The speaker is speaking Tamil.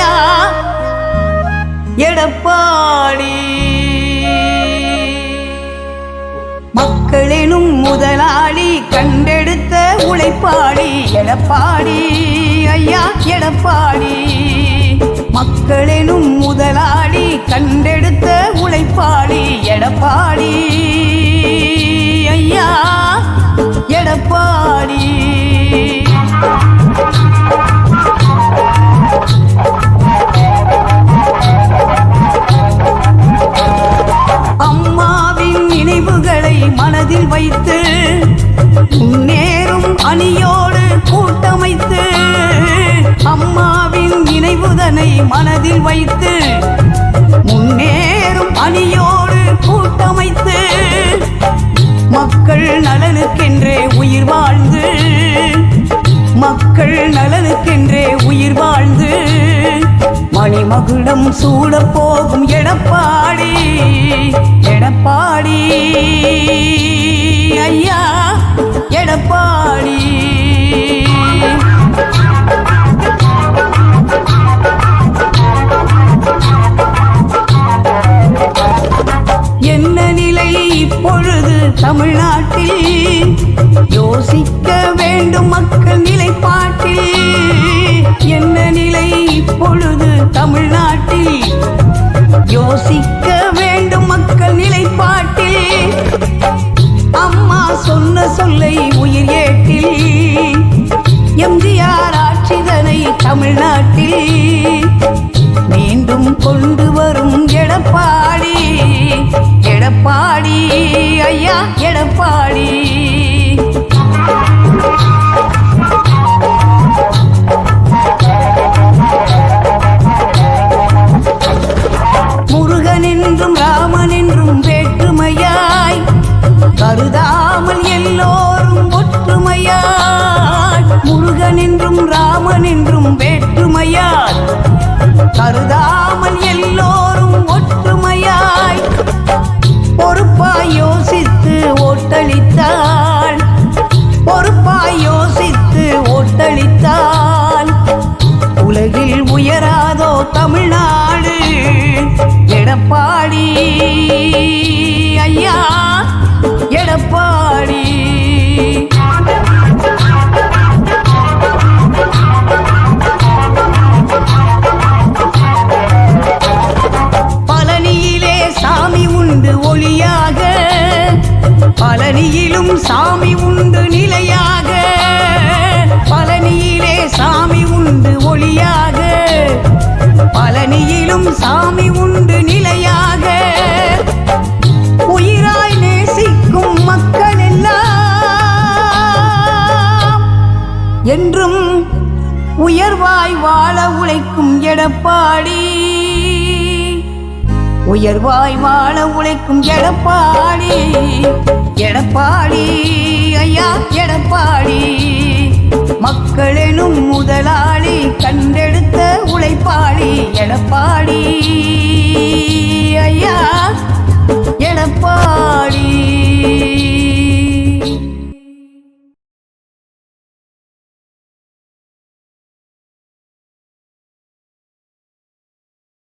ஐயா எடப்பாடி. மக்களினும் முதலாளி கண்டெடுத்த உழைப்பாடி எடப்பாடி. ஐயா எடப்பாடி. மக்களினும் முதலாளி கண்டெடுத்த உழைப்பாடி எடப்பாடி. மனதில் வைத்து முன்னேறும் அணியோடு கூட்டமைத்து அம்மாவின் நினைவுதனை மனதில் வைத்து முன்னேறும் அணியோடு கூட்டமைத்து மக்கள் நலனுக்கென்றே உயிர் வாழ்ந்து மக்கள் நலனுக்கென்றே உயிர் வாழ்ந்து மணிமகுடம் சூட போகும் எடப்பாடி எடப்பாடி. தமிழ்நாட்டில் யோசிக்க வேண்டும் மக்கள் நிலைப்பாட்டில். அம்மா சொன்ன சொல்லை உயிர் ஏட்டில். எம்ஜிஆர் ஆட்சிதனை தமிழ்நாட்டில். மீண்டும் கொண்டு வரும் எடப்பாடி. எடப்பாடி ஐயா எடப்பாடி. கருதாமல் எல்லோரும் ஒற்றுமையார் முருகன் என்றும் ராமன் என்றும் வேற்றுமையார் கருதாமல் எல்லோரும் ஒற்றுமையாய் பொறுப்பாய் யோசித்து ஓட்டளித்தாள் பொறுப்பாய் யோசித்து ஓட்டளித்தாள். உலகில் உயராதோ தமிழ் உண்டு ஒளியாக பழனியிலும் சாமி உண்டு நிலையாக. பழனியிலே சாமி உண்டு ஒளியாக பழனியிலும் சாமி உண்டு நிலையாக. உயிராய் நேசிக்கும் மக்கள் எல்லாம் என்றும் உயர்வாய் வாழ உழைக்கும் எடப்பாடி. உயர்வாய் வாழ உழைக்கும் எடப்பாடி. எடப்பாடி ஐயா எடப்பாடி. மக்களெனும் முதலாளி கண்டெடுத்த உழைப்பாளி எடப்பாடி.